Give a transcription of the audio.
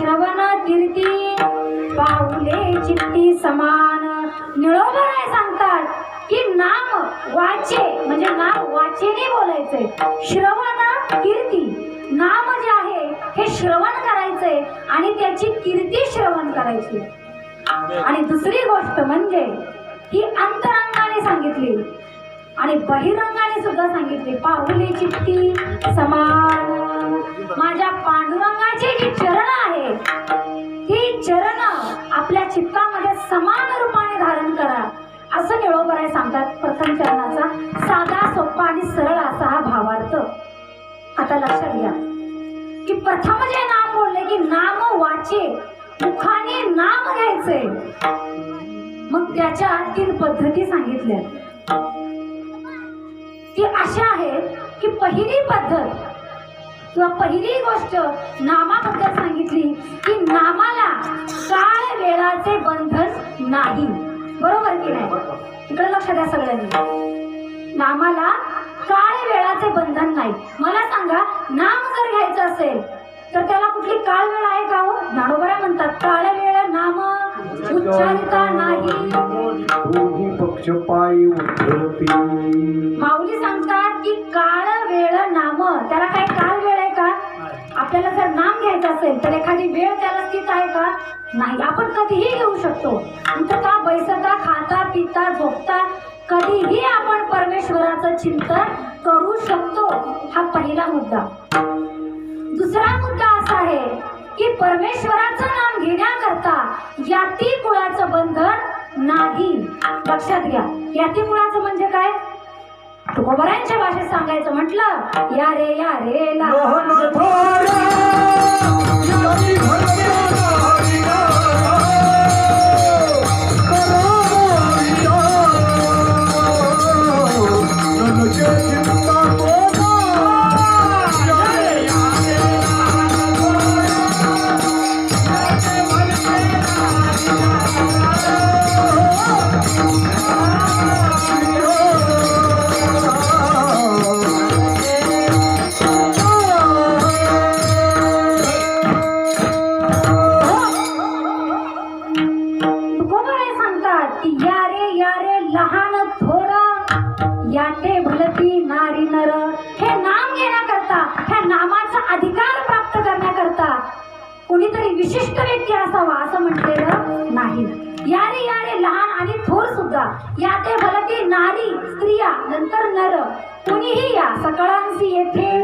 श्रवण कीर्ती पाऊले चित्ती समान. निळोबराय सांगतात की नाम वाचे म्हणजे नाम वाचेने बोलायचंय. श्रवण कीर्ती नाम जे आहे हे श्रवण करायचंय आणि त्याची कीर्ती श्रवण करायची. आणि दुसरी गोष्ट म्हणजे ही अंतरंगाने सांगितली. आणि बहिरंगाने सुद्धा सांगितली पाहुले चित्ती समान. माझ्या पांडुरंगाचे चित्तामध्ये समान रूपाने धारण करा. असं निळोबराय सांगतात प्रथम चरणाचा साधा सोपा आणि सरळ असा हा भावार्थ. आता लक्षात घ्या. की प्रथम जे नाम बोलले की नाम वाचे मुखाने नाम घ्यायचे. मग त्याच्या तीन पद्धती सांगितल्या. ती अशा आहे की पहिली पद्धत किंवा पहिली गोष्ट नामाबद्दल सांगितली की नामाला वेळाचे बंधन नाही. बरोबर की नाही? इकडे लक्ष द्या सगळ्यांनी. नामाला काळ वेळाचे बंधन नाही. मला सांगा नाम जर घ्यायचं असेल तर त्याला कुठली काळ वेळ आहे का हो? ज्ञानोबरा म्हणतात काळ वेळ नाम उच्चारिता नाही. माऊली सांगतात की काळ नाही आपण कधीही घेऊ शकतो अंतता बैसता खाता पिता झोपता कधीही आपण परमेश्वराचं चिंतन करू शकतो हा पहिला मुद्दा दुसरा मुद्दा असा आहे की परमेश्वराचं नाम घेण्याकरता याती कुळाचं बंधन नाही लक्षात घ्या याती कुळाचं म्हणजे काय तुकोबरांच्या भाषेत सांगायचं म्हटलं या रे या रे ला कोणीतरी विशिष्ट व्यक्ती असावा असं म्हटलेलं नाही. या रे या रे लहान आणि थोर सुद्धा याते भलती नारी स्त्रिया नंतर नर कोणीही या सकळांशी येथे